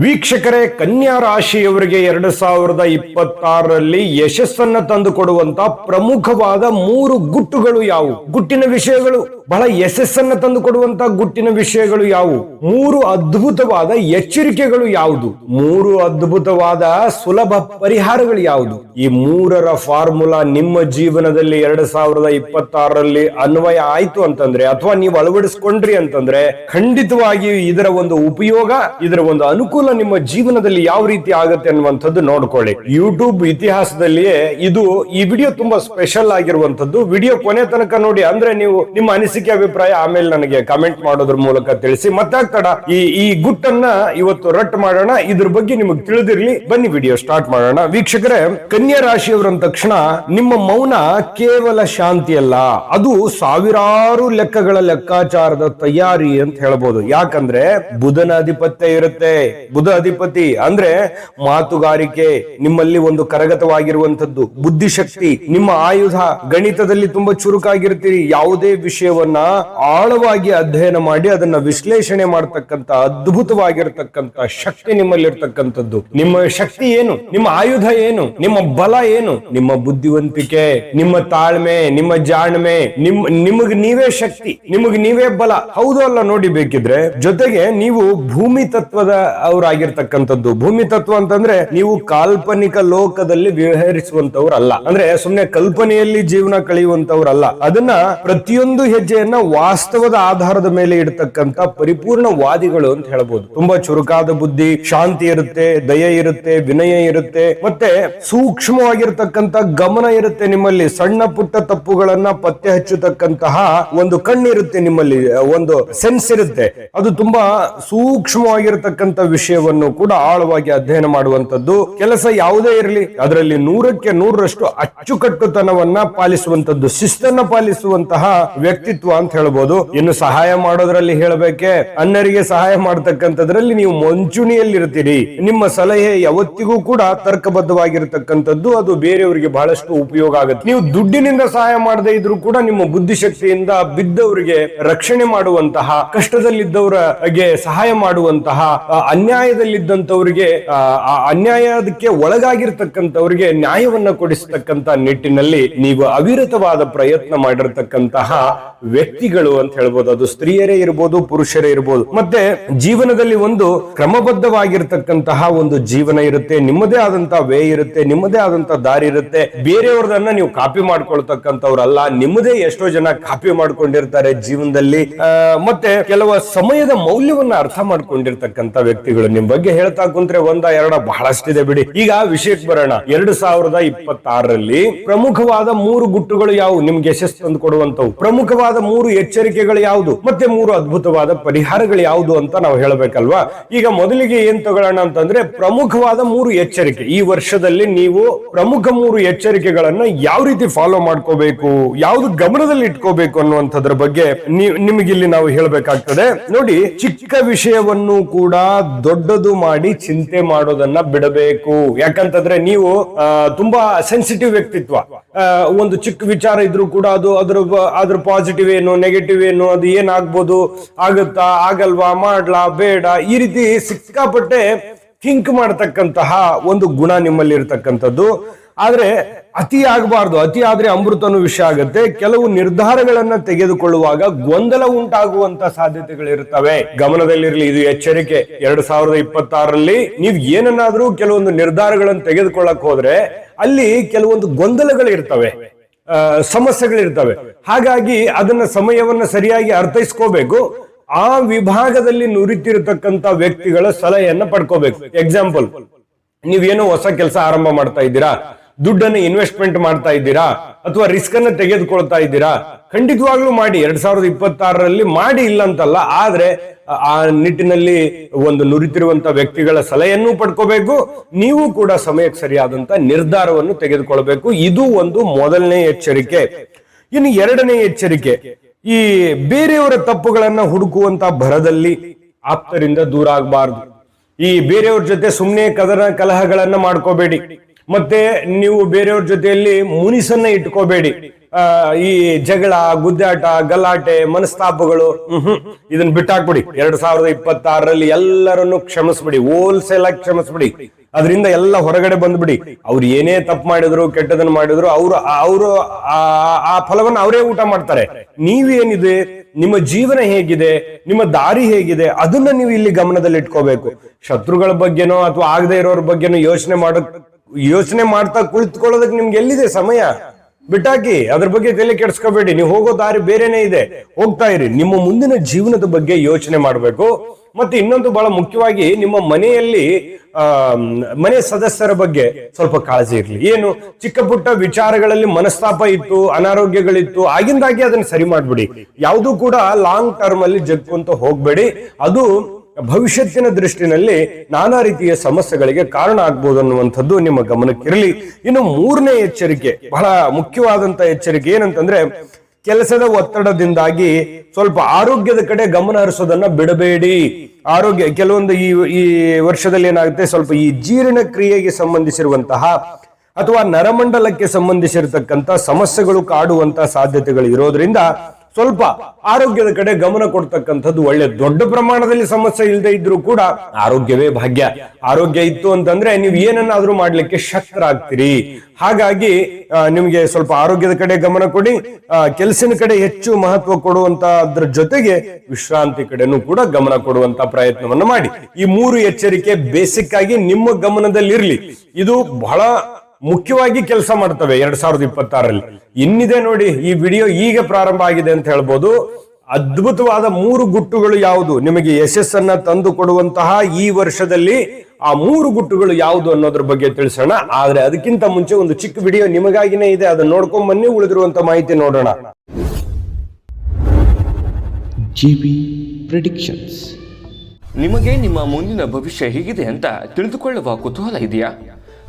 ವೀಕ್ಷಕರೇ, ಕನ್ಯಾ ರಾಶಿಯವರಿಗೆ ಎರಡು ಸಾವಿರದ ಇಪ್ಪತ್ತಾರರಲ್ಲಿ ಯಶಸ್ಸನ್ನ ತಂದು ಕೊಡುವಂತ ಪ್ರಮುಖವಾದ ಮೂರು ಗುಟ್ಟುಗಳು ಯಾವುವು? ಗುಟ್ಟಿನ ವಿಷಯಗಳು, ಬಹಳ ಯಶಸ್ಸನ್ನ ತಂದು ಕೊಡುವಂತ ಗುಟ್ಟಿನ ವಿಷಯಗಳು ಯಾವುವು? ಮೂರು ಅದ್ಭುತವಾದ ಎಚ್ಚರಿಕೆಗಳು ಯಾವುದು? ಮೂರು ಅದ್ಭುತವಾದ ಸುಲಭ ಪರಿಹಾರಗಳು ಯಾವುದು? ಈ ಮೂರರ ಫಾರ್ಮುಲಾ ನಿಮ್ಮ ಜೀವನದಲ್ಲಿ ಎರಡು ಸಾವಿರದ ಇಪ್ಪತ್ತಾರರಲ್ಲಿ ಅನ್ವಯ ಆಯ್ತು ಅಂತಂದ್ರೆ, ಅಥವಾ ನೀವು ಅಳವಡಿಸ್ಕೊಂಡ್ರಿ ಅಂತಂದ್ರೆ, ಖಂಡಿತವಾಗಿಯೂ ಇದರ ಒಂದು ಉಪಯೋಗ, ಇದರ ಒಂದು ಅನುಕೂಲ ನಿಮ್ಮ ಜೀವನದಲ್ಲಿ ಯಾವ ರೀತಿ ಆಗುತ್ತೆ ಅನ್ನುವಂಥದ್ದು ನೋಡ್ಕೊಳ್ಳಿ. ಯೂಟ್ಯೂಬ್ ಇತಿಹಾಸದಲ್ಲಿಯೇ ಇದು ಈ ವಿಡಿಯೋ ತುಂಬಾ ಸ್ಪೆಷಲ್ ಆಗಿರುವಂತದ್ದು ವಿಡಿಯೋ ಕೊನೆ ತನಕ ನೋಡಿ ಅಂದ್ರೆ ನೀವು ನಿಮ್ಮ ಅನಿಸಿಕೆ, ಅಭಿಪ್ರಾಯ ಆಮೇಲೆ ನನಗೆ ಕಮೆಂಟ್ ಮಾಡೋದ್ರ ಮೂಲಕ ತಿಳಿಸಿ. ಮತ್ತೆ ತಡ ಈ ಈ ಗುಟ್ಟನ್ನ ಇವತ್ತು ರಟ್ ಮಾಡೋಣ. ಇದ್ರ ಬಗ್ಗೆ ನಿಮಗೆ ತಿಳಿದಿರ್ಲಿ. ಬನ್ನಿ ವಿಡಿಯೋ ಸ್ಟಾರ್ಟ್ ಮಾಡೋಣ. ವೀಕ್ಷಕರೇ, ಕನ್ಯಾ ರಾಶಿಯವರ ತಕ್ಷಣ ನಿಮ್ಮ ಮೌನ ಕೇವಲ ಶಾಂತಿ ಅಲ್ಲ ಅದು ಸಾವಿರಾರು ಲೆಕ್ಕಗಳ ಲೆಕ್ಕಾಚಾರದ ತಯಾರಿ ಅಂತ ಹೇಳ್ಬೋದು. ಯಾಕಂದ್ರೆ ಬುಧನ ಅಧಿಪತ್ಯ ಇರುತ್ತೆ. ಬುಧ ಅಧಿಪತಿ ಅಂದ್ರೆ ಮಾತುಗಾರಿಕೆ ನಿಮ್ಮಲ್ಲಿ ಒಂದು ಕರಗತವಾಗಿರುವಂತದ್ದು ಬುದ್ಧಿಶಕ್ತಿ, ನಿಮ್ಮ ಆಯುಧ ಗಣಿತದಲ್ಲಿ ತುಂಬಾ ಚುರುಕಾಗಿರ್ತೀರಿ. ಯಾವುದೇ ವಿಷಯವನ್ನ ಆಳವಾಗಿ ಅಧ್ಯಯನ ಮಾಡಿ ಅದನ್ನ ವಿಶ್ಲೇಷಣೆ ಮಾಡತಕ್ಕಂತ ಅದ್ಭುತವಾಗಿರ್ತಕ್ಕಂತ ಶಕ್ತಿ ನಿಮ್ಮಲ್ಲಿರ್ತಕ್ಕಂಥದ್ದು. ನಿಮ್ಮ ಶಕ್ತಿ ಏನು? ನಿಮ್ಮ ಆಯುಧ ಏನು? ನಿಮ್ಮ ಬಲ ಏನು? ನಿಮ್ಮ ಬುದ್ಧಿವಂತಿಕೆ, ನಿಮ್ಮ ತಾಳ್ಮೆ, ನಿಮ್ಮ ಜಾಣ್ಮೆ, ನಿಮ್, ನಿಮಗ್ ನೀವೇ ಶಕ್ತಿ, ನಿಮಗ್ ನೀವೇ ಬಲ. ಹೌದು ಅಲ್ಲ, ನೋಡಿ ಬೇಕಿದ್ರೆ ಜೊತೆಗೆ ನೀವು ಭೂಮಿ ತತ್ವದ ಅವರಾಗಿರ್ತಕ್ಕಂಥದ್ದು ಭೂಮಿ ತತ್ವ ಅಂತಂದ್ರೆ ನೀವು ಕಾಲ್ಪನಿಕ ಲೋಕದಲ್ಲಿ ವಿಹರಿಸುವಂತವ್ರಲ್ಲ ಅಂದ್ರೆ ಸುಮ್ನೆ ಕಲ್ಪನೆಯಲ್ಲಿ ಜೀವನ ಕಳೆಯುವಂತವ್ರಲ್ಲ ಅದನ್ನ ಪ್ರತಿಯೊಂದು ಹೆಜ್ಜೆಯನ್ನ ವಾಸ್ತವದ ಆಧಾರದ ಮೇಲೆ ಇಡತಕ್ಕಂತ ಪರಿಪೂರ್ಣ ವಾದಿಗಳು ಅಂತ ಹೇಳ್ಬೋದು. ತುಂಬಾ ಚುರುಕಾದ ಬುದ್ಧಿ, ಶಾಂತಿ ಇರುತ್ತೆ, ದಯ ಇರುತ್ತೆ, ವಿನಯ ಇರುತ್ತೆ. ಮತ್ತೆ ಸೂಕ್ಷ್ಮವಾಗಿರ್ತಕ್ಕಂತ ಗಮನ ಇರುತ್ತೆ ನಿಮ್ಮಲ್ಲಿ. ಸಣ್ಣ ಪುಟ್ಟ ತಪ್ಪುಗಳನ್ನ ಪತ್ತೆ ಹಚ್ಚತಕ್ಕಂತಹ ಒಂದು ಕಣ್ಣಿರುತ್ತೆ ನಿಮ್ಮಲ್ಲಿ. ಒಂದು ಸೆನ್ಸ್ ಇರುತ್ತೆ. ಅದು ತುಂಬಾ ಸೂಕ್ಷ್ಮವಾಗಿರ್ತಕ್ಕಂಥ ವಿಷಯವನ್ನು ಕೂಡ ಆಳವಾಗಿ ಅಧ್ಯಯನ ಮಾಡುವಂತದ್ದು ಕೆಲಸ ಯಾವುದೇ ಇರಲಿ ಅದರಲ್ಲಿ ನೂರಕ್ಕೆ ನೂರರಷ್ಟು ಅಚ್ಚುಕಟ್ಟುತನವನ್ನ ಪಾಲಿಸುವಂತದ್ದು ಶಿಸ್ತನ್ನ ಪಾಲಿಸುವಂತಹ ವ್ಯಕ್ತಿತ್ವ ಅಂತ ಹೇಳ್ಬೋದು. ಇನ್ನು ಸಹಾಯ ಮಾಡೋದ್ರಲ್ಲಿ ಹೇಳಬೇಕೆ ಅನ್ನರಿಗೆ ಸಹಾಯ ಮಾಡತಕ್ಕಂಥದ್ರಲ್ಲಿ ನೀವು ಮುಂಚೂಣಿಯಲ್ಲಿರ್ತೀರಿ. ನಿಮ್ಮ ಸಲಹೆ ಯಾವತ್ತಿಗೂ ಕೂಡ ತರ್ಕಬದ್ಧವಾಗಿರ್ತಕ್ಕಂಥದ್ದು ಅದು ಬೇರೆಯವರಿಗೆ ಬಹಳಷ್ಟು ಉಪಯೋಗ ಆಗುತ್ತೆ. ನೀವು ದುಡ್ಡಿನಿಂದ ಸಹಾಯ ಮಾಡದೇ ಇದ್ರೂ ಕೂಡ ನಿಮ್ಮ ಬುದ್ಧಿಶಕ್ತಿಯಿಂದ ಬಿದ್ದವರಿಗೆ ರಕ್ಷಣೆ ಮಾಡುವಂತಹ ಕಷ್ಟದಲ್ಲಿದ್ದವರಿಗೆ ಸಹಾಯ ಮಾಡುವಂತಹ ಆ, ಅನ್ಯಾಯದಲ್ಲಿದ್ದಂತವರಿಗೆ ಆ, ಅನ್ಯಾಯದಕ್ಕೆ ಒಳಗಾಗಿರ್ತಕ್ಕಂಥವರಿಗೆ ನ್ಯಾಯವನ್ನ ಕೊಡಿಸತಕ್ಕಂತ ನಿಟ್ಟಿನಲ್ಲಿ ನೀವು ಅವಿರತವಾದ ಪ್ರಯತ್ನ ಮಾಡಿರ್ತಕ್ಕಂತಹ ವ್ಯಕ್ತಿಗಳು ಅಂತ ಹೇಳ್ಬೋದು. ಅದು ಸ್ತ್ರೀಯರೇ ಇರ್ಬೋದು ಪುರುಷರೇ ಇರ್ಬೋದು. ಮತ್ತೆ ಜೀವನದಲ್ಲಿ ಒಂದು ಕ್ರಮಬದ್ಧವಾಗಿರ್ತಕ್ಕಂತಹ ಒಂದು ಜೀವನ ಇರುತ್ತೆ. ನಿಮ್ಮದೇ ಆದಂತಹ ವೇ ಇರುತ್ತೆ ನಿಮ್ಮದೇ ಆದಂತಹ ದಾರಿ ಇರುತ್ತೆ. ಬೇರೆಯವ್ರದನ್ನ ನೀವು ಕಾಪಿ ಮಾಡ್ಕೊಳ್ತಕ್ಕಂಥವ್ರಲ್ಲ ನಿಮ್ಮದೇ ಎಷ್ಟೋ ಜನ ಕಾಪಿ ಮಾಡ್ಕೊಂಡಿರ್ತಾರೆ ಜೀವನದಲ್ಲಿ. ಮತ್ತೆ ಕೆಲವು ಸಮಯದ ಮೌಲ್ಯವನ್ನ ಅರ್ಥ ಮಾಡ್ಕೊಂಡಿರ್ತಕ್ಕಂಥ ವ್ಯಕ್ತಿಗಳು ನಿಮ್ ಬಗ್ಗೆ ಹೇಳ್ತಾ ಕುಂತ್ರೆ ಒಂದ ಎರಡ ಬಹಳಷ್ಟಿದೆ ಬಿಡಿ. ಈಗ ವಿಷಯಕ್ಕೆ ಬರೋಣ. ಎರಡು ಸಾವಿರದ ಇಪ್ಪತ್ತಾರರಲ್ಲಿ ಪ್ರಮುಖವಾದ ಮೂರು ಗುಟ್ಟುಗಳು ಯಾವುವು ನಿಮ್ಗೆ ಯಶಸ್ಸು ತಂದು ಕೊಡುವಂತವು. ಪ್ರಮುಖವಾದ ಮೂರು ಎಚ್ಚರಿಕೆಗಳು ಯಾವುದು? ಮತ್ತೆ ಮೂರು ಅದ್ಭುತವಾದ ಪರಿಹಾರಗಳು ಯಾವುದು ಅಂತ ನಾವು ಹೇಳಬೇಕಲ್ವಾ? ಈಗ ಮೊದಲಿಗೆ ಏನ್ ತಗೊಳ್ಳೋಣ ಅಂತಂದ್ರೆ, ಪ್ರಮುಖವಾದ ಮೂರು ಎಚ್ಚರಿಕೆ. ಈ ವರ್ಷದಲ್ಲಿ ನೀವು ಪ್ರಮುಖ ಮೂರು ಎಚ್ಚರಿಕೆಗಳನ್ನ ಯಾವ ರೀತಿ ಫಾಲೋ ಮಾಡ್ಕೋಬೇಕು? ಯಾವ್ದು ಗಮನದಲ್ಲಿ ಇಟ್ಕೋಬೇಕು ಅನ್ನುವಂಥದ್ರ ಬಗ್ಗೆ ನಿಮಗಿಲ್ಲಿ ನಾವು ಹೇಳಬೇಕಾಗ್ತದೆ. ನೋಡಿ, ಚಿಕ್ಕ ವಿಷಯವನ್ನು ಕೂಡ ದೊಡ್ಡದು ಮಾಡಿ ಚಿಂತೆ ಮಾಡೋದನ್ನ ಬಿಡಬೇಕು. ಯಾಕಂತಂದ್ರೆ ನೀವು ತುಂಬಾ ಸೆನ್ಸಿಟಿವ್ ವ್ಯಕ್ತಿತ್ವ. ಒಂದು ಚಿಕ್ಕ ವಿಚಾರ ಇದ್ರೂ ಕೂಡ ಅದು ಅದ್ರ ಅದ್ರ ಪಾಸಿಟಿವ್ ಏನು ನೆಗೆಟಿವ್ ಏನು, ಅದು ಏನಾಗ್ಬೋದು, ಆಗುತ್ತಾ, ಆಗಲ್ವಾ, ಮಾಡ್ಲಾ, ಬೇಡ, ಈ ರೀತಿ ಸಿಕ್ಕಾಪಟ್ಟೆ ಥಿಂಕ್ ಮಾಡತಕ್ಕಂತಹ ಒಂದು ಗುಣ ನಿಮ್ಮಲ್ಲಿ ಇರತಕ್ಕಂಥದ್ದು ಆದ್ರೆ ಅತಿ ಆಗಬಾರ್ದು, ಅತಿ ಆದ್ರೆ ಅಮೃತನು ವಿಷಯ ಆಗುತ್ತೆ. ಕೆಲವು ನಿರ್ಧಾರಗಳನ್ನ ತೆಗೆದುಕೊಳ್ಳುವಾಗ ಗೊಂದಲ ಉಂಟಾಗುವಂತ ಸಾಧ್ಯತೆಗಳಿರ್ತವೆ ಗಮನದಲ್ಲಿರಲಿ, ಇದು ಎಚ್ಚರಿಕೆ. ಎರಡ್ ಸಾವಿರದ ಇಪ್ಪತ್ತಾರರಲ್ಲಿ ನೀವು ಏನನ್ನಾದ್ರೂ ಕೆಲವೊಂದು ನಿರ್ಧಾರಗಳನ್ನು ತೆಗೆದುಕೊಳ್ಳಕ್ ಹೋದ್ರೆ ಅಲ್ಲಿ ಕೆಲವೊಂದು ಗೊಂದಲಗಳು ಇರ್ತವೆ ಸಮಸ್ಯೆಗಳಿರ್ತವೆ. ಹಾಗಾಗಿ ಅದನ್ನ ಸಮಯವನ್ನ ಸರಿಯಾಗಿ ಅರ್ಥೈಸ್ಕೋಬೇಕು. ಆ ವಿಭಾಗದಲ್ಲಿ ನುರಿತಿರತಕ್ಕಂತ ವ್ಯಕ್ತಿಗಳ ಸಲಹೆಯನ್ನ ಪಡ್ಕೋಬೇಕು. ಎಕ್ಸಾಂಪಲ್ ನೀವೇನೋ ಹೊಸ ಕೆಲಸ ಆರಂಭ ಮಾಡ್ತಾ ಇದ್ದೀರಾ? ದುಡ್ಡನ್ನು ಇನ್ವೆಸ್ಟ್ಮೆಂಟ್ ಮಾಡ್ತಾ ಇದ್ದೀರಾ? ಅಥವಾ ರಿಸ್ಕ್ ಅನ್ನು ತೆಗೆದುಕೊಳ್ತಾ ಇದ್ದೀರಾ? ಖಂಡಿತವಾಗ್ಲೂ ಮಾಡಿ. ಎರಡ್ ಸಾವಿರದ ಇಪ್ಪತ್ತಾರರಲ್ಲಿ ಮಾಡಿ ಇಲ್ಲ ಅಂತಲ್ಲ ಆದ್ರೆ ಆ- ನಿಟ್ಟಿನಲ್ಲಿ ಒಂದು ನುರಿತಿರುವಂತ ವ್ಯಕ್ತಿಗಳ ಸಲಹೆಯನ್ನು ಪಡ್ಕೋಬೇಕು, ನೀವು ಕೂಡ ಸಮಯಕ್ಕೆ ಸರಿಯಾದಂತ ನಿರ್ಧಾರವನ್ನು ತೆಗೆದುಕೊಳ್ಬೇಕು. ಇದು ಒಂದು ಮೊದಲನೇ ಎಚ್ಚರಿಕೆ. ಇನ್ನು ಎರಡನೇ ಎಚ್ಚರಿಕೆ, ಈ ಬೇರೆಯವರ ತಪ್ಪುಗಳನ್ನ ಹುಡುಕುವಂತ ಭರದಲ್ಲಿ ಆಪ್ತರಿಂದ ದೂರ ಆಗಬಾರದು. ಈ ಬೇರೆಯವ್ರ ಜೊತೆ ಸುಮ್ಮನೆ ಕದನ ಕಲಹಗಳನ್ನ ಮಾಡ್ಕೋಬೇಡಿ. ಮತ್ತೆ ನೀವು ಬೇರೆಯವ್ರ ಜೊತೆಯಲ್ಲಿ ಮುನಿಸನ್ನ ಇಟ್ಕೋಬೇಡಿ. ಈ ಜಗಳ, ಗುದ್ದಾಟ, ಗಲಾಟೆ, ಮನಸ್ತಾಪಗಳು, ಹ್ಮ್ ಇದನ್ನ ಬಿಟ್ಟಾಕ್ಬಿಡಿ. ಎರಡ್ ಸಾವಿರದ ಇಪ್ಪತ್ತಾರರಲ್ಲಿ ಎಲ್ಲರನ್ನು ಕ್ಷಮಿಸ್ಬಿಡಿ. ಹೋಲ್ಸೇಲ್ ಆಗಿ ಕ್ಷಮಿಸ್ಬಿಡಿ. ಅದರಿಂದ ಎಲ್ಲ ಹೊರಗಡೆ ಬಂದ್ಬಿಡಿ. ಅವ್ರು ಏನೇ ತಪ್ಪು ಮಾಡಿದ್ರು, ಕೆಟ್ಟದನ್ನ ಮಾಡಿದ್ರು, ಅವರು ಅವರು, ಆ ಫಲವನ್ನು ಅವರೇ ಊಟ ಮಾಡ್ತಾರೆ. ನೀವೇನಿದೆ? ನಿಮ್ಮ ಜೀವನ ಹೇಗಿದೆ? ನಿಮ್ಮ ದಾರಿ ಹೇಗಿದೆ? ಅದನ್ನ ನೀವು ಇಲ್ಲಿ ಗಮನದಲ್ಲಿ ಇಟ್ಕೋಬೇಕು ಶತ್ರುಗಳ ಬಗ್ಗೆನೋ ಅಥವಾ ಆಗದೆ ಇರೋರ ಬಗ್ಗೆನೋ ಯೋಚನೆ ಮಾಡಕ್ ಯೋಚನೆ ಮಾಡ್ತಾ ಕುಳಿತುಕೊಳ್ಳೋದಕ್ಕೆ ನಿಮ್ಗೆ ಎಲ್ಲಿದೆ ಸಮಯ? ಬಿಟ್ಟಾಕಿ, ಅದ್ರ ಬಗ್ಗೆ ತಲೆ ಕೆಡ್ಸ್ಕೋಬೇಡಿ. ನೀವು ಹೋಗೋ ದಾರಿ ಬೇರೆನೇ ಇದೆ. ಹೋಗ್ತಾ ಇರಿ. ನಿಮ್ಮ ಮುಂದಿನ ಜೀವನದ ಬಗ್ಗೆ ಯೋಚನೆ ಮಾಡಬೇಕು. ಮತ್ತೆ ಇನ್ನೊಂದು ಬಹಳ ಮುಖ್ಯವಾಗಿ ನಿಮ್ಮ ಮನೆಯಲ್ಲಿ, ಆ, ಮನೆ ಸದಸ್ಯರ ಬಗ್ಗೆ ಸ್ವಲ್ಪ ಕಾಳಜಿ ಇರಲಿ. ಏನು? ಚಿಕ್ಕ ಪುಟ್ಟ ವಿಚಾರಗಳಲ್ಲಿ ಮನಸ್ತಾಪ ಇತ್ತು, ಅನಾರೋಗ್ಯಗಳಿತ್ತು, ಆಗಿಂದಾಗಿ ಅದನ್ನ ಸರಿ ಮಾಡ್ಬಿಡಿ. ಯಾವುದು ಕೂಡ ಲಾಂಗ್ ಟರ್ಮ್ ಅಲ್ಲಿ ಜಗ್ಕೊಂತ ಹೋಗ್ಬೇಡಿ. ಅದು ಭವಿಷ್ಯತ್ತಿನ ದೃಷ್ಟಿನಲ್ಲಿ ನಾನಾ ರೀತಿಯ ಸಮಸ್ಯೆಗಳಿಗೆ ಕಾರಣ ಆಗ್ಬೋದು ಅನ್ನುವಂಥದ್ದು ನಿಮ್ಮ ಗಮನಕ್ಕಿರಲಿ. ಇನ್ನು ಮೂರನೇ ಎಚ್ಚರಿಕೆ, ಬಹಳ ಮುಖ್ಯವಾದಂತ ಎಚ್ಚರಿಕೆ ಏನಂತಂದ್ರೆ ಕೆಲಸದ ಒತ್ತಡದಿಂದಾಗಿ ಸ್ವಲ್ಪ ಆರೋಗ್ಯದ ಕಡೆ ಗಮನ ಹರಿಸೋದನ್ನ ಬಿಡಬೇಡಿ. ಆರೋಗ್ಯ, ಕೆಲವೊಂದು ಈ ಈ ವರ್ಷದಲ್ಲಿ ಏನಾಗುತ್ತೆ, ಸ್ವಲ್ಪ ಈ ಜೀರ್ಣಕ್ರಿಯೆಗೆ ಸಂಬಂಧಿಸಿರುವಂತಹ ಅಥವಾ ನರಮಂಡಲಕ್ಕೆ ಸಂಬಂಧಿಸಿರತಕ್ಕಂಥ ಸಮಸ್ಯೆಗಳು ಕಾಡುವಂತ ಸಾಧ್ಯತೆಗಳು ಇರೋದ್ರಿಂದ ಸ್ವಲ್ಪ ಆರೋಗ್ಯದ ಕಡೆ ಗಮನ ಕೊಡ್ತಕ್ಕಂಥದ್ದು ಒಳ್ಳೆ ದೊಡ್ಡ ಪ್ರಮಾಣದಲ್ಲಿ ಸಮಸ್ಯೆ ಇಲ್ಲದೆ ಇದ್ರೂ ಕೂಡ ಆರೋಗ್ಯವೇ ಭಾಗ್ಯ. ಆರೋಗ್ಯ ಇತ್ತು ಅಂತಂದ್ರೆ ನೀವು ಏನನ್ನಾದ್ರೂ ಮಾಡ್ಲಿಕ್ಕೆ ಶಕ್ತರಾಗ್ತೀರಿ. ಹಾಗಾಗಿ ನಿಮಗೆ ಸ್ವಲ್ಪ ಆರೋಗ್ಯದ ಕಡೆ ಗಮನ ಕೊಡಿ ಕೆಲಸಿನ ಕಡೆ ಹೆಚ್ಚು ಮಹತ್ವ ಕೊಡುವಂತ ಅದ್ರ ಜೊತೆಗೆ ವಿಶ್ರಾಂತಿ ಕಡೆನೂ ಕೂಡ ಗಮನ ಕೊಡುವಂತ ಪ್ರಯತ್ನವನ್ನು ಮಾಡಿ. ಈ ಮೂರು ಎಚ್ಚರಿಕೆ ಬೇಸಿಕ್ ಆಗಿ ನಿಮ್ಮ ಗಮನದಲ್ಲಿರ್ಲಿ. ಇದು ಬಹಳ ಮುಖ್ಯವಾಗಿ ಕೆಲಸ ಮಾಡ್ತವೆ ಎರಡ್ ಸಾವಿರದ ಇಪ್ಪತ್ತಾರಲ್ಲಿ ಇನ್ನಿದೆ ನೋಡಿ ಈ ವಿಡಿಯೋ ಈಗ ಪ್ರಾರಂಭ ಆಗಿದೆ ಅಂತ ಹೇಳ್ಬೋದು. ಅದ್ಭುತವಾದ ಮೂರು ಗುಟ್ಟುಗಳು ಯಾವುದು? ನಿಮಗೆ ಯಶಸ್ಸನ್ನ ತಂದು ಕೊಡುವಂತಹ ಈ ವರ್ಷದಲ್ಲಿ ಆ ಮೂರು ಗುಟ್ಟುಗಳು ಯಾವುದು ಅನ್ನೋದ್ರ ಬಗ್ಗೆ ತಿಳಿಸೋಣ. ಆದ್ರೆ ಅದಕ್ಕಿಂತ ಮುಂಚೆ ಒಂದು ಚಿಕ್ಕ ವಿಡಿಯೋ ನಿಮಗಾಗಿನೇ ಇದೆ. ಅದನ್ನ ನೋಡ್ಕೊಂಡ್ ಬನ್ನಿ ಉಳಿದಿರುವಂತ ಮಾಹಿತಿ ನೋಡೋಣ. ಜಿಬಿ ಪ್ರಿಡಿಕ್ಷನ್ಸ್ ನಿಮಗೆ ನಿಮ್ಮ ಮುಂದಿನ ಭವಿಷ್ಯ ಹೇಗಿದೆ ಅಂತ ತಿಳಿದುಕೊಳ್ಳುವ ಕುತೂಹಲ ಇದೆಯಾ?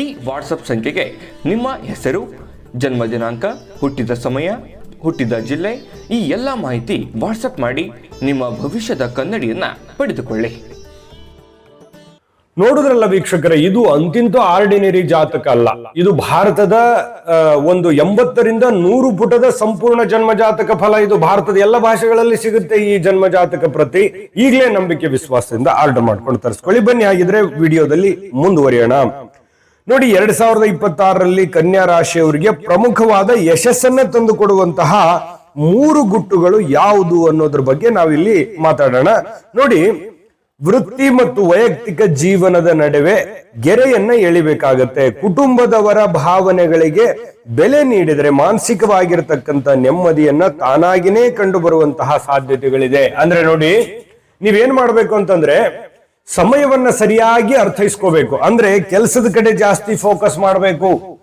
ಈ ವಾಟ್ಸಪ್ ಸಂಖ್ಯೆಗೆ ನಿಮ್ಮ ಹೆಸರು, ಜನ್ಮ ದಿನಾಂಕ, ಹುಟ್ಟಿದ ಸಮಯ, ಹುಟ್ಟಿದ ಜಿಲ್ಲೆ, ಈ ಎಲ್ಲ ಮಾಹಿತಿ ವಾಟ್ಸಪ್ ಮಾಡಿ ನಿಮ್ಮ ಭವಿಷ್ಯದ ಕನ್ನಡಿಯನ್ನ ಪಡೆದುಕೊಳ್ಳಿ. ನೋಡುದ್ರಲ್ಲ ವೀಕ್ಷಕರೇ, ಇದು ಅಂತಿಂತ ಆರ್ಡಿನರಿ ಜಾತಕ ಅಲ್ಲ. ಇದು ಭಾರತದ ಒಂದು ಎಂಬತ್ತರಿಂದ ನೂರು ಪುಟದ ಸಂಪೂರ್ಣ ಜನ್ಮ ಜಾತಕ ಫಲ. ಇದು ಭಾರತದ ಎಲ್ಲ ಭಾಷೆಗಳಲ್ಲಿ ಸಿಗುತ್ತೆ ಈ ಜನ್ಮ ಜಾತಕ ಪ್ರತಿ. ಈಗಲೇ ನಂಬಿಕೆ, ವಿಶ್ವಾಸದಿಂದ ಆರ್ಡರ್ ಮಾಡ್ಕೊಂಡು ತರಿಸ್ಕೊಳ್ಳಿ. ಬನ್ನಿ, ಹಾಗಿದ್ರೆ ವಿಡಿಯೋದಲ್ಲಿ ಮುಂದುವರಿಯೋಣ. ನೋಡಿ, ಎರಡ್ ಸಾವಿರದ ಇಪ್ಪತ್ತಾರರಲ್ಲಿ ಕನ್ಯಾ ರಾಶಿಯವರಿಗೆ ಪ್ರಮುಖವಾದ ಯಶಸ್ಸನ್ನ ತಂದು ಕೊಡುವಂತಹ ಮೂರು ಗುಟ್ಟುಗಳು ಯಾವುದು ಅನ್ನೋದ್ರ ಬಗ್ಗೆ ನಾವಿಲ್ಲಿ ಮಾತಾಡೋಣ. ನೋಡಿ, ವೃತ್ತಿ ಮತ್ತು ವೈಯಕ್ತಿಕ ಜೀವನದ ನಡುವೆ ಗೆರೆಯನ್ನ ಎಳಿಬೇಕಾಗತ್ತೆ. ಕುಟುಂಬದವರ ಭಾವನೆಗಳಿಗೆ ಬೆಲೆ ನೀಡಿದರೆ ಮಾನಸಿಕವಾಗಿರ್ತಕ್ಕಂಥ ನೆಮ್ಮದಿಯನ್ನ ತಾನಾಗಿನೇ ಕಂಡು ಬರುವಂತಹ ಸಾಧ್ಯತೆಗಳಿದೆ. ಅಂದ್ರೆ ನೋಡಿ, ನೀವೇನ್ ಮಾಡ್ಬೇಕು ಅಂತಂದ್ರೆ ಸಮಯವನ್ನ ಸರಿಯಾಗಿ ಅರ್ಥೈಸ್ಕೋಬೇಕು. ಅಂದ್ರೆ ಕೆಲಸದ ಕಡೆ ಜಾಸ್ತಿ ಫೋಕಸ್ ಮಾಡಬೇಕು.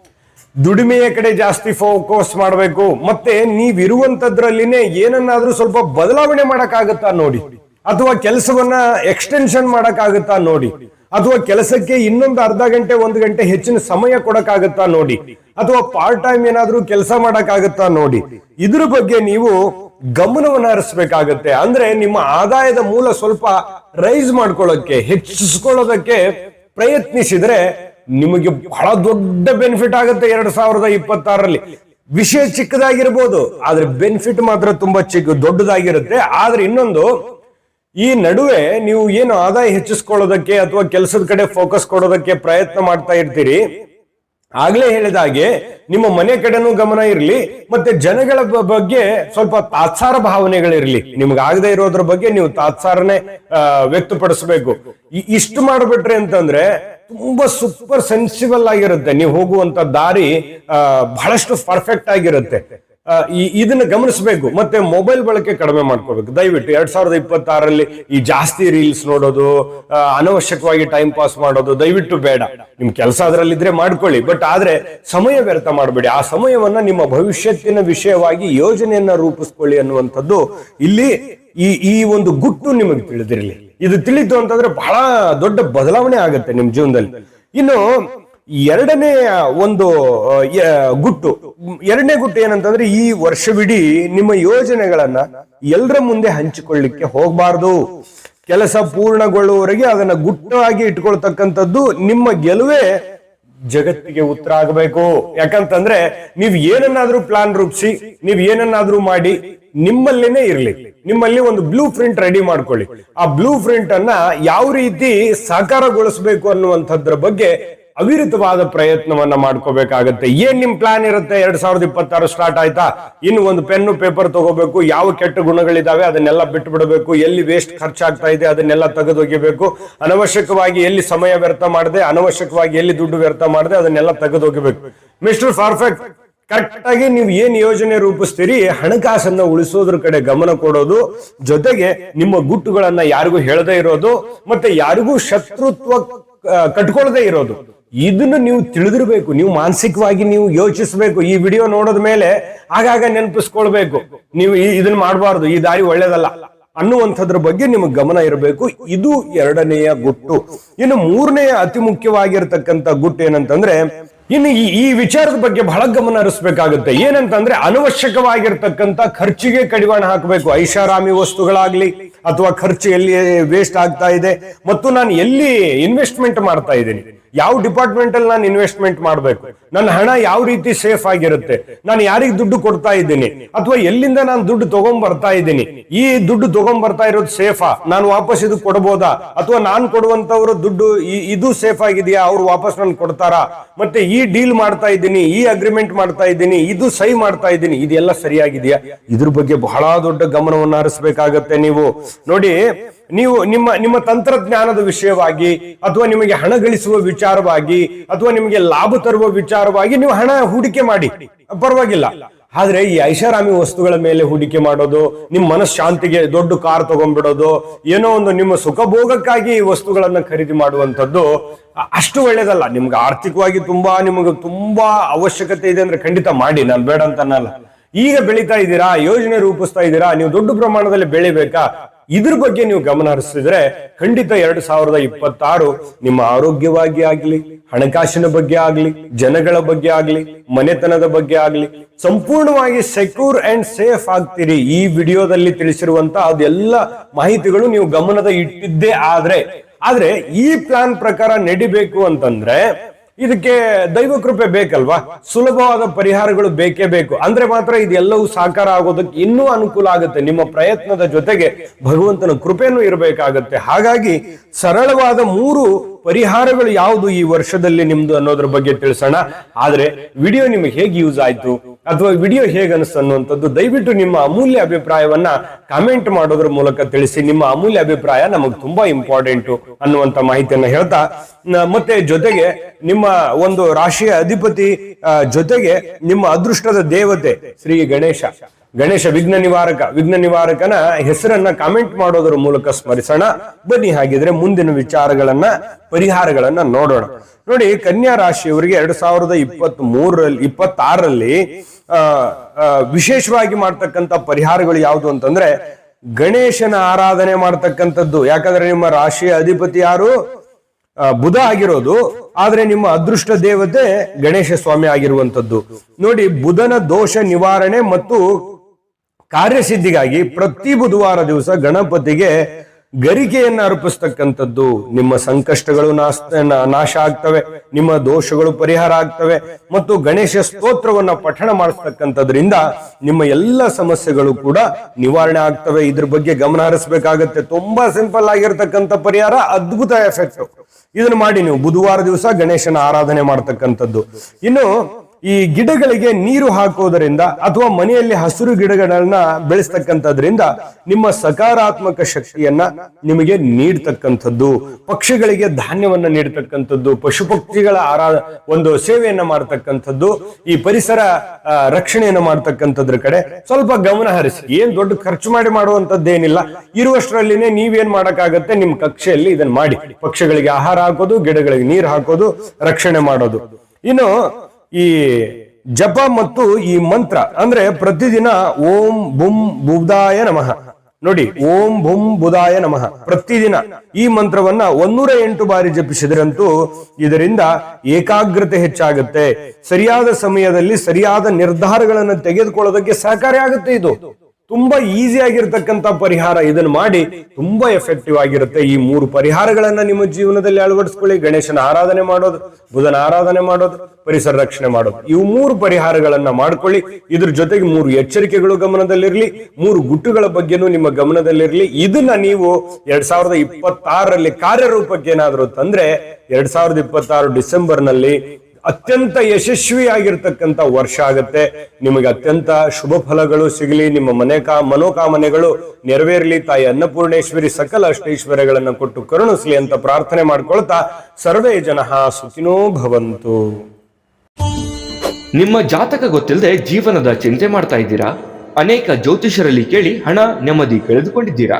ದುಡಿಮೆಯ ಕಡೆ ಜಾಸ್ತಿ ಫೋಕಸ್ ಮಾಡಬೇಕು. ಮತ್ತೆ ನೀವಿರುವಂತದ್ರಲ್ಲಿನೇ ಏನನ್ನಾದ್ರೂ ಸ್ವಲ್ಪ ಬದಲಾವಣೆ ಮಾಡಕ್ಕಾಗತ್ತಾ ನೋಡಿ. ಅಥವಾ ಕೆಲಸವನ್ನ ಎಕ್ಸ್ಟೆನ್ಷನ್ ಮಾಡಕ್ಕಾಗತ್ತಾ ನೋಡಿ. ಅಥವಾ ಕೆಲಸಕ್ಕೆ ಇನ್ನೊಂದು ಅರ್ಧ ಗಂಟೆ, ಒಂದು ಗಂಟೆ ಹೆಚ್ಚಿನ ಸಮಯ ಕೊಡಕ್ಕಾಗತ್ತಾ ನೋಡಿ. ಅಥವಾ ಪಾರ್ಟ್ ಟೈಮ್ ಏನಾದ್ರೂ ಕೆಲಸ ಮಾಡಕ್ಕಾಗತ್ತಾ ನೋಡಿ. ಇದ್ರ ಬಗ್ಗೆ ನೀವು ಗಮನವನ್ನ ಹರಿಸ್ಬೇಕಾಗತ್ತೆ ಅಂದ್ರೆ ನಿಮ್ಮ ಆದಾಯದ ಮೂಲ ಸ್ವಲ್ಪ ರೈಸ್ ಮಾಡ್ಕೊಳ್ಳೋಕೆ ಹೆಚ್ಚಿಸ್ಕೊಳ್ಳೋದಕ್ಕೆ ಪ್ರಯತ್ನಿಸಿದ್ರೆ ನಿಮಗೆ ಬಹಳ ದೊಡ್ಡ ಬೆನಿಫಿಟ್ ಆಗುತ್ತೆ ಎರಡ್ ಸಾವಿರದ ಇಪ್ಪತ್ತಾರರಲ್ಲಿ. ವಿಷಯ ಚಿಕ್ಕದಾಗಿರ್ಬೋದು, ಆದ್ರೆ ಬೆನಿಫಿಟ್ ಮಾತ್ರ ತುಂಬಾ ಚಿಕ್ಕ, ದೊಡ್ಡದಾಗಿರುತ್ತೆ. ಆದ್ರೆ ಇನ್ನೊಂದು, ಈ ನಡುವೆ ನೀವು ಏನು ಆದಾಯ ಹೆಚ್ಚಿಸ್ಕೊಳ್ಳೋದಕ್ಕೆ ಅಥವಾ ಕೆಲಸದ ಕಡೆ ಫೋಕಸ್ ಕೊಡೋದಕ್ಕೆ ಪ್ರಯತ್ನ ಮಾಡ್ತಾ ಇರ್ತೀರಿ ಆಗ್ಲೇ ಹೇಳಿದ ಹಾಗೆ ನಿಮ್ಮ ಮನೆ ಕಡೆನೂ ಗಮನ ಇರಲಿ, ಮತ್ತೆ ಜನಗಳ ಬಗ್ಗೆ ಸ್ವಲ್ಪ ತಾತ್ಸಾರ ಭಾವನೆಗಳಿರ್ಲಿ. ನಿಮ್ಗೆ ಆಗದೆ ಇರೋದ್ರ ಬಗ್ಗೆ ನೀವು ತಾತ್ಸಾರನೆ ವ್ಯಕ್ತಪಡಿಸಬೇಕು. ಇಷ್ಟು ಮಾಡ್ಬಿಟ್ರಿ ಅಂತಂದ್ರೆ ತುಂಬಾ ಸೂಪರ್ ಸೆನ್ಸಿಬಲ್ ಆಗಿರುತ್ತೆ. ನೀವು ಹೋಗುವಂತ ದಾರಿ ಬಹಳಷ್ಟು ಪರ್ಫೆಕ್ಟ್ ಆಗಿರುತ್ತೆ. ಇದನ್ನ ಗಮನಿಸಬೇಕು. ಮತ್ತೆ ಮೊಬೈಲ್ ಬಳಕೆ ಕಡಿಮೆ ಮಾಡ್ಕೋಬೇಕು. ದಯವಿಟ್ಟು ಎರಡ್ ಸಾವಿರದ ಇಪ್ಪತ್ತಾರಲ್ಲಿ ಈ ಜಾಸ್ತಿ ರೀಲ್ಸ್ ನೋಡೋದು ಅನವಶ್ಯಕವಾಗಿ ಟೈಮ್ ಪಾಸ್ ಮಾಡೋದು ದಯವಿಟ್ಟು ಬೇಡ. ನಿಮ್ ಕೆಲಸ ಅದರಲ್ಲಿದ್ರೆ ಮಾಡ್ಕೊಳ್ಳಿ. ಬಟ್ ಆದ್ರೆ ಸಮಯ ವ್ಯರ್ಥ ಮಾಡಬೇಡಿ. ಆ ಸಮಯವನ್ನ ನಿಮ್ಮ ಭವಿಷ್ಯತ್ತಿನ ವಿಷಯವಾಗಿ ಯೋಜನೆಯನ್ನ ರೂಪಿಸ್ಕೊಳ್ಳಿ ಅನ್ನುವಂಥದ್ದು ಇಲ್ಲಿ ಈ ಈ ಒಂದು ಗುಟ್ಟು ನಿಮಗೆ ತಿಳಿದಿರಲಿ. ಇದು ತಿಳಿತು ಅಂತಂದ್ರೆ ಬಹಳ ದೊಡ್ಡ ಬದಲಾವಣೆ ಆಗುತ್ತೆ ನಿಮ್ ಜೀವನದಲ್ಲಿ. ಇನ್ನು ಎರಡನೇ ಒಂದು ಗುಟ್ಟು. ಎರಡನೇ ಗುಟ್ಟು ಏನಂತಂದ್ರೆ ಈ ವರ್ಷವಿಡೀ ನಿಮ್ಮ ಯೋಜನೆಗಳನ್ನ ಎಲ್ಲರ ಮುಂದೆ ಹಂಚಿಕೊಳ್ಳಿಕ್ಕೆ ಹೋಗಬಾರ್ದು. ಕೆಲಸ ಪೂರ್ಣಗೊಳ್ಳುವವರೆಗೆ ಅದನ್ನ ಗುಟ್ಟಾಗಿ ಇಟ್ಕೊಳ್ತಕ್ಕಂಥದ್ದು ನಿಮ್ಮ ಗೆಲುವೇ ಜಗತ್ತಿಗೆ ಉತ್ತರ ಆಗಬೇಕು. ಯಾಕಂತಂದ್ರೆ ನೀವ್ ಏನನ್ನಾದ್ರೂ ಪ್ಲಾನ್ ರೂಪಿಸಿ, ನೀವ್ ಏನನ್ನಾದ್ರೂ ಮಾಡಿ ನಿಮ್ಮಲ್ಲೇನೆ ಇರ್ಲಿ. ನಿಮ್ಮಲ್ಲಿ ಒಂದು ಬ್ಲೂ ಪ್ರಿಂಟ್ ರೆಡಿ ಮಾಡ್ಕೊಳ್ಳಿ. ಆ ಬ್ಲೂ ಪ್ರಿಂಟ್ ಅನ್ನ ಯಾವ ರೀತಿ ಸಾಕಾರಗೊಳಿಸಬೇಕು ಅನ್ನುವಂಥದ್ರ ಬಗ್ಗೆ ಅವಿರತವಾದ ಪ್ರಯತ್ನವನ್ನ ಮಾಡ್ಕೋಬೇಕಾಗತ್ತೆ. ಏನ್ ನಿಮ್ ಪ್ಲಾನ್ ಇರುತ್ತೆ? ಎರಡ್ ಸಾವಿರದ ಇಪ್ಪತ್ತಾರು ಸ್ಟಾರ್ಟ್ ಆಯ್ತಾ? ಇನ್ನು ಒಂದು ಪೆನ್ನು ಪೇಪರ್ ತಗೋಬೇಕು. ಯಾವ ಕೆಟ್ಟ ಗುಣಗಳಿದಾವೆ ಅದನ್ನೆಲ್ಲ ಬಿಟ್ಟು ಬಿಡಬೇಕು ಎಲ್ಲಿ ವೇಸ್ಟ್ ಖರ್ಚಾಗ್ತಾ ಇದೆ ಅದನ್ನೆಲ್ಲ ತೆಗೆದೊಗಿಬೇಕು. ಅನವಶ್ಯಕವಾಗಿ ಎಲ್ಲಿ ಸಮಯ ವ್ಯರ್ಥ ಮಾಡದೆ, ಅನವಶ್ಯಕವಾಗಿ ಎಲ್ಲಿ ದುಡ್ಡು ವ್ಯರ್ಥ ಮಾಡದೆ ಅದನ್ನೆಲ್ಲ ತೆಗೆದೊಗಿಬೇಕು. ಮಿಸ್ಟರ್ ಪರ್ಫೆಕ್ಟ್ ಕರೆಕ್ಟ್ ಆಗಿ ನೀವು ಏನ್ ಯೋಜನೆ ರೂಪಿಸ್ತೀರಿ? ಹಣಕಾಸನ್ನ ಉಳಿಸೋದ್ರ ಕಡೆ ಗಮನ ಕೊಡೋದು, ಜೊತೆಗೆ ನಿಮ್ಮ ಗುಟ್ಟುಗಳನ್ನ ಯಾರಿಗೂ ಹೇಳದೇ ಇರೋದು, ಮತ್ತೆ ಯಾರಿಗೂ ಶತ್ರುತ್ವ ಕಟ್ಕೊಳ್ಳದೆ ಇರೋದು. ಇದನ್ನು ನೀವು ತಿಳಿದಿರ್ಬೇಕು, ನೀವು ಮಾನಸಿಕವಾಗಿ ನೀವು ಯೋಚಿಸಬೇಕು, ಈ ವಿಡಿಯೋ ನೋಡಿದ ಮೇಲೆ ಆಗಾಗ ನೆನಪಿಸ್ಕೊಳ್ಬೇಕು. ನೀವು ಇದನ್ನ ಮಾಡಬಾರ್ದು, ಈ ದಾರಿ ಒಳ್ಳೇದಲ್ಲ ಅನ್ನುವಂಥದ್ರ ಬಗ್ಗೆ ನಿಮಗೆ ಗಮನ ಇರಬೇಕು. ಇದು ಎರಡನೆಯ ಗುಟ್ಟು. ಇನ್ನು ಮೂರನೆಯ ಅತಿ ಮುಖ್ಯವಾಗಿರ್ತಕ್ಕಂಥ ಗುಟ್ಟು ಏನಂತಂದ್ರೆ ಇನ್ನು ಈ ಈ ವಿಚಾರದ ಬಗ್ಗೆ ಬಹಳ ಗಮನ ಹರಿಸ್ಬೇಕಾಗುತ್ತೆ. ಏನಂತಂದ್ರೆ ಅನವಶ್ಯಕವಾಗಿರ್ತಕ್ಕಂಥ ಖರ್ಚಿಗೆ ಕಡಿವಾಣ ಹಾಕಬೇಕು. ಐಷಾರಾಮಿ ವಸ್ತುಗಳಾಗ್ಲಿ ಅಥವಾ ಖರ್ಚು ಎಲ್ಲಿ ವೇಸ್ಟ್ ಆಗ್ತಾ ಇದೆ. ಮತ್ತು ನಾನು ಎಲ್ಲಿ ಇನ್ವೆಸ್ಟ್ಮೆಂಟ್ ಮಾಡ್ತಾ ಇದ್ದೀನಿ. ಯಾವ ಡಿಪಾರ್ಟ್ಮೆಂಟ್ ಅಲ್ಲಿ ನಾನು ಇನ್ವೆಸ್ಟ್ಮೆಂಟ್ ಮಾಡಬೇಕು. ನನ್ನ ಹಣ ಯಾವ ರೀತಿ ಸೇಫ್ ಆಗಿರುತ್ತೆ. ನಾನು ಯಾರಿಗೆ ದುಡ್ಡು ಕೊಡ್ತಾ ಇದ್ದೀನಿ. ಅಥವಾ ಎಲ್ಲಿಂದ ನಾನು ದುಡ್ಡು ತಗೊಂಡ್ ಬರ್ತಾ ಇದ್ದೀನಿ. ಈ ದುಡ್ಡು ತಗೊಂಡ್ ಬರ್ತಾ ಇರೋದು ಸೇಫಾ ನಾನು ವಾಪಸ್ ಇದು ಕೊಡಬಹುದಾ ಅಥವಾ ನಾನು ಕೊಡುವಂತವ್ರ ದುಡ್ಡು ಇದು ಸೇಫ್ ಆಗಿದೆಯಾ? ಅವ್ರು ವಾಪಸ್ ನಾನು ಕೊಡ್ತಾರಾ? ಮತ್ತೆ ಈ ಡೀಲ್ ಮಾಡ್ತಾ ಇದ್ದೀನಿ, ಈ ಅಗ್ರಿಮೆಂಟ್ ಮಾಡ್ತಾ ಇದ್ದೀನಿ, ಇದು ಸಹಿ ಮಾಡ್ತಾ ಇದ್ದೀನಿ, ಇದೆಲ್ಲ ಸರಿಯಾಗಿದೆಯಾ? ಇದ್ರ ಬಗ್ಗೆ ಬಹಳ ದೊಡ್ಡ ಗಮನವನ್ನು ಹರಿಸಬೇಕಾಗತ್ತೆ ನೀವು. ನೋಡಿ, ನೀವು ನಿಮ್ಮ ನಿಮ್ಮ ತಂತ್ರಜ್ಞಾನದ ವಿಷಯವಾಗಿ, ಅಥವಾ ನಿಮಗೆ ಹಣ ಗಳಿಸುವ ವಿಚಾರವಾಗಿ, ಅಥವಾ ನಿಮಗೆ ಲಾಭ ತರುವ ವಿಚಾರವಾಗಿ ನೀವು ಹಣ ಹೂಡಿಕೆ ಮಾಡಿ. ಪರವಾಗಿಲ್ಲ. ಆದ್ರೆ ಈ ಐಷಾರಾಮಿ ವಸ್ತುಗಳ ಮೇಲೆ ಹೂಡಿಕೆ ಮಾಡೋದು ನಿಮ್ಮ ಮನಃಶಾಂತಿಗೆ ದೊಡ್ಡ ಕಾರ್ ತಗೊಂಡ್ಬಿಡೋದು, ಏನೋ ಒಂದು ನಿಮ್ಮ ಸುಖಭೋಗಕ್ಕಾಗಿ ಈ ವಸ್ತುಗಳನ್ನ ಖರೀದಿ ಮಾಡುವಂತದ್ದು ಅಷ್ಟು ಒಳ್ಳೇದಲ್ಲ. ನಿಮ್ಗೆ ಆರ್ಥಿಕವಾಗಿ ತುಂಬಾ, ನಿಮಗೆ ತುಂಬಾ ಅವಶ್ಯಕತೆ ಇದೆ ಅಂದ್ರೆ ಖಂಡಿತ ಮಾಡಿ. ನಾನು ಬೇಡ ಅಂತ ಅನ್ನಲ್ಲ. ಈಗ ಬೆಳೀತಾ ಇದ್ದೀರಾ, ಯೋಜನೆ ರೂಪಿಸ್ತಾ ಇದ್ದೀರಾ, ನೀವು ದೊಡ್ಡ ಪ್ರಮಾಣದಲ್ಲಿ ಬೆಳಿಬೇಕಾ? ಇದ್ರ ಬಗ್ಗೆ ನೀವು ಗಮನ ಹರಿಸಿದ್ರೆ ಖಂಡಿತ ಎರಡ್ ಸಾವಿರದ ಇಪ್ಪತ್ತಾರು ನಿಮ್ಮ ಆರೋಗ್ಯವಾಗಿ ಆಗ್ಲಿ, ಹಣಕಾಸಿನ ಬಗ್ಗೆ ಆಗ್ಲಿ, ಜನಗಳ ಬಗ್ಗೆ ಆಗ್ಲಿ, ಮನೆತನದ ಬಗ್ಗೆ ಆಗ್ಲಿ, ಸಂಪೂರ್ಣವಾಗಿ ಸೆಕ್ಯೂರ್ ಅಂಡ್ ಸೇಫ್ ಆಗ್ತೀರಿ ಈ ವಿಡಿಯೋದಲ್ಲಿ ತಿಳಿಸಿರುವಂತ ಅದೆಲ್ಲ ಮಾಹಿತಿಗಳು ನೀವು ಗಮನದ ಇಟ್ಟಿದ್ದೇ ಆದ್ರೆ ಆದ್ರೆ ಈ ಪ್ಲಾನ್ ಪ್ರಕಾರ ನಡಿಬೇಕು ಅಂತಂದ್ರೆ ಇದಕ್ಕೆ ದೈವ ಕೃಪೆ ಬೇಕಲ್ವಾ? ಸುಲಭವಾದ ಪರಿಹಾರಗಳು ಬೇಕೇ ಬೇಕು. ಅಂದ್ರೆ ಮಾತ್ರ ಇದೆಲ್ಲವೂ ಸಾಕಾರ ಆಗೋದಕ್ಕೆ ಇನ್ನೂ ಅನುಕೂಲ ಆಗುತ್ತೆ. ನಿಮ್ಮ ಪ್ರಯತ್ನದ ಜೊತೆಗೆ ಭಗವಂತನ ಕೃಪೆನೂ ಇರಬೇಕಾಗತ್ತೆ. ಹಾಗಾಗಿ ಸರಳವಾದ ಮೂರು ಪರಿಹಾರಗಳು ಯಾವುದು ಈ ವರ್ಷದಲ್ಲಿ ನಿಮ್ದು ಅನ್ನೋದ್ರ ಬಗ್ಗೆ ತಿಳಿಸೋಣ. ಆದ್ರೆ ವಿಡಿಯೋ ನಿಮಗೆ ಹೇಗೆ ಯೂಸ್ ಆಯ್ತು? ಅಥವಾ ವಿಡಿಯೋ ಹೇಗೆ ಅನಿಸ್ತು ಅನ್ನುವಂಥದ್ದು ದಯವಿಟ್ಟು ನಿಮ್ಮ ಅಮೂಲ್ಯ ಅಭಿಪ್ರಾಯವನ್ನ ಕಾಮೆಂಟ್ ಮಾಡೋದ್ರ ಮೂಲಕ ತಿಳಿಸಿ. ನಿಮ್ಮ ಅಮೂಲ್ಯ ಅಭಿಪ್ರಾಯ ನಮಗೆ ತುಂಬಾ ಇಂಪಾರ್ಟೆಂಟ್ ಅನ್ನುವಂತ ಮಾಹಿತಿಯನ್ನ ಹೇಳ್ತಾ ಮತ್ತೆ ಜೊತೆಗೆ ನಿಮ್ಮ ಒಂದು ರಾಶಿಯ ಅಧಿಪತಿ ಜೊತೆಗೆ ನಿಮ್ಮ ಅದೃಷ್ಟದ ದೇವತೆ ಶ್ರೀ ಗಣೇಶ. ಗಣೇಶ ವಿಘ್ನ ನಿವಾರಕ ವಿಘ್ನ ನಿವಾರಕನ ಹೆಸರನ್ನ ಕಾಮೆಂಟ್ ಮಾಡೋದ್ರ ಮೂಲಕ ಸ್ಮರಿಸೋಣ. ಬನ್ನಿ ಹಾಗಿದ್ರೆ ಮುಂದಿನ ವಿಚಾರಗಳನ್ನ ಪರಿಹಾರಗಳನ್ನ ನೋಡೋಣ. ನೋಡಿ ಕನ್ಯಾ ರಾಶಿಯವರಿಗೆ ಎರಡ್ ಸಾವಿರದ ಇಪ್ಪತ್ತ್ ಮೂರರಲ್ಲಿ ಆ, ವಿಶೇಷವಾಗಿ ಮಾಡ್ತಕ್ಕಂಥ ಪರಿಹಾರಗಳು ಯಾವುದು ಅಂತಂದ್ರೆ ಗಣೇಶನ ಆರಾಧನೆ ಮಾಡ್ತಕ್ಕಂಥದ್ದು. ಯಾಕಂದ್ರೆ ನಿಮ್ಮ ರಾಶಿಯ ಅಧಿಪತಿ ಯಾರು? ಬುಧ ಆಗಿರೋದು. ಆದ್ರೆ ನಿಮ್ಮ ಅದೃಷ್ಟ ದೇವತೆ ಗಣೇಶ ಸ್ವಾಮಿ ಆಗಿರುವಂತದ್ದು ನೋಡಿ ಬುಧನ ದೋಷ ನಿವಾರಣೆ ಮತ್ತು ಕಾರ್ಯಸಿದ್ಧಿಗಾಗಿ ಪ್ರತಿ ಬುಧವಾರ ದಿವಸ ಗಣಪತಿಗೆ ಗರಿಕೆಯನ್ನ ಅರ್ಪಿಸ್ತಕ್ಕಂಥದ್ದು ನಿಮ್ಮ ಸಂಕಷ್ಟಗಳು ನಾಶ ಆಗ್ತವೆ, ನಿಮ್ಮ ದೋಷಗಳು ಪರಿಹಾರ ಆಗ್ತವೆ ಮತ್ತು ಗಣೇಶ ಸ್ತೋತ್ರವನ್ನ ಪಠಣ ಮಾಡಿಸ್ತಕ್ಕಂಥದ್ರಿಂದ ನಿಮ್ಮ ಎಲ್ಲ ಸಮಸ್ಯೆಗಳು ಕೂಡ ನಿವಾರಣೆ ಆಗ್ತವೆ. ಇದ್ರ ಬಗ್ಗೆ ಗಮನ ಹರಿಸಬೇಕಾಗತ್ತೆ. ತುಂಬಾ ಸಿಂಪಲ್ ಆಗಿರ್ತಕ್ಕಂಥ ಪರಿಹಾರ, ಅದ್ಭುತ ಎಫೆಕ್ಟ್. ಇದನ್ನ ಮಾಡಿ ನೀವು ಬುಧವಾರ ದಿವಸ ಗಣೇಶನ ಆರಾಧನೆ ಮಾಡ್ತಕ್ಕಂಥದ್ದು. ಇನ್ನು ಈ ಗಿಡಗಳಿಗೆ ನೀರು ಹಾಕೋದರಿಂದ ಅಥವಾ ಮನೆಯಲ್ಲಿ ಹಸಿರು ಗಿಡಗಳನ್ನ ಬೆಳೆಸ್ತಕ್ಕಂಥದ್ರಿಂದ ನಿಮ್ಮ ಸಕಾರಾತ್ಮಕ ಶಕ್ತಿಯನ್ನ ನಿಮಗೆ ನೀಡ್ತಕ್ಕಂಥದ್ದು, ಪಕ್ಷಿಗಳಿಗೆ ಧಾನ್ಯವನ್ನ ನೀಡ್ತಕ್ಕಂಥದ್ದು ಪಶು ಪಕ್ಷಿಗಳ ಒಂದು ಸೇವೆಯನ್ನ ಮಾಡ್ತಕ್ಕಂಥದ್ದು, ಈ ಪರಿಸರ ರಕ್ಷಣೆಯನ್ನ ಮಾಡ್ತಕ್ಕಂಥದ್ರ ಕಡೆ ಸ್ವಲ್ಪ ಗಮನ ಹರಿಸಿ. ಏನ್ ದೊಡ್ಡ ಖರ್ಚು ಮಾಡಿ ಮಾಡುವಂತದ್ದೇನಿಲ್ಲ ಇರುವಷ್ಟರಲ್ಲಿನೆ ನೀವೇನ್ ಮಾಡಕ್ಕಾಗತ್ತೆ? ನಿಮ್ ಕಕ್ಷೆಯಲ್ಲಿ ಇದನ್ನ ಮಾಡಿ. ಪಕ್ಷಿಗಳಿಗೆ ಆಹಾರ ಹಾಕೋದು, ಗಿಡಗಳಿಗೆ ನೀರು ಹಾಕೋದು, ರಕ್ಷಣೆ ಮಾಡೋದು. ಇನ್ನು ಈ ಜಪ ಮತ್ತು ಈ ಮಂತ್ರ, ಅಂದ್ರೆ ಪ್ರತಿದಿನ ಓಂ ಬುಂ ಬುಧಾಯ ನಮಃ. ನೋಡಿ, ಓಂ ಬುಂ ಬುಧಾಯ ನಮಃ. ಪ್ರತಿದಿನ ಈ ಮಂತ್ರವನ್ನ ಒಂದೂರ ಎಂಟು ಬಾರಿ ಜಪಿಸಿದ್ರಂತೂ ಇದರಿಂದ ಏಕಾಗ್ರತೆ ಹೆಚ್ಚಾಗುತ್ತೆ. ಸರಿಯಾದ ಸಮಯದಲ್ಲಿ ಸರಿಯಾದ ನಿರ್ಧಾರಗಳನ್ನು ತೆಗೆದುಕೊಳ್ಳೋದಕ್ಕೆ ಸಹಕಾರಿ ಆಗುತ್ತೆ ಇದು. ತುಂಬಾ ಈಸಿ ಆಗಿರ್ತಕ್ಕಂಥ ಪರಿಹಾರ ಇದನ್ನ ಮಾಡಿ ತುಂಬಾ ಎಫೆಕ್ಟಿವ್ ಆಗಿರುತ್ತೆ. ಈ ಮೂರು ಪರಿಹಾರಗಳನ್ನ ನಿಮ್ಮ ಜೀವನದಲ್ಲಿ ಅಳವಡಿಸ್ಕೊಳ್ಳಿ. ಗಣೇಶನ ಆರಾಧನೆ ಮಾಡೋದು, ಬುಧನ ಆರಾಧನೆ ಮಾಡೋದು, ಪರಿಸರ ರಕ್ಷಣೆ ಮಾಡೋದು. ಇವು ಮೂರು ಪರಿಹಾರಗಳನ್ನ ಮಾಡ್ಕೊಳ್ಳಿ. ಇದ್ರ ಜೊತೆಗೆ ಮೂರು ಎಚ್ಚರಿಕೆಗಳು ಗಮನದಲ್ಲಿರಲಿ, ಮೂರು ಗುಟ್ಟುಗಳ ಬಗ್ಗೆನೂ ನಿಮ್ಮ ಗಮನದಲ್ಲಿರಲಿ. ಇದನ್ನ ನೀವು ಎರಡ್ ಸಾವಿರದ ಇಪ್ಪತ್ತಾರರಲ್ಲಿ ಕಾರ್ಯರೂಪಕ್ಕೆ ಏನಾದರೂ ತಂದ್ರೆ, ಎರಡ್ ಸಾವಿರದ ಇಪ್ಪತ್ತಾರು ಡಿಸೆಂಬರ್ನಲ್ಲಿ ಅತ್ಯಂತ ಯಶಸ್ವಿಯಾಗಿರ್ತಕ್ಕಂಥ ವರ್ಷ ಆಗತ್ತೆ. ನಿಮಗೆ ಅತ್ಯಂತ ಶುಭ ಫಲಗಳು ಸಿಗಲಿ. ನಿಮ್ಮ ಮನೆ ಕಾ, ಮನೋಕಾಮನೆಗಳು ನೆರವೇರಲಿ ತಾಯಿ ಅನ್ನಪೂರ್ಣೇಶ್ವರಿ ಸಕಲ ಅಷ್ಟೈಶ್ವರ್ಯಗಳನ್ನು ಕೊಟ್ಟು ಕರುಣಿಸಲಿ ಅಂತ ಪ್ರಾರ್ಥನೆ ಮಾಡ್ಕೊಳ್ತಾ ಸರ್ವೇ ಜನ ಸುಖಿನೋ ಭವಂತು. ನಿಮ್ಮ ಜಾತಕ ಗೊತ್ತಿಲ್ಲದೆ ಜೀವನದ ಚಿಂತೆ ಮಾಡ್ತಾ ಇದ್ದೀರಾ? ಅನೇಕ ಜ್ಯೋತಿಷರಲ್ಲಿ ಕೇಳಿ ಹಣ ನೆಮ್ಮದಿ ಕಳೆದುಕೊಂಡಿದ್ದೀರಾ?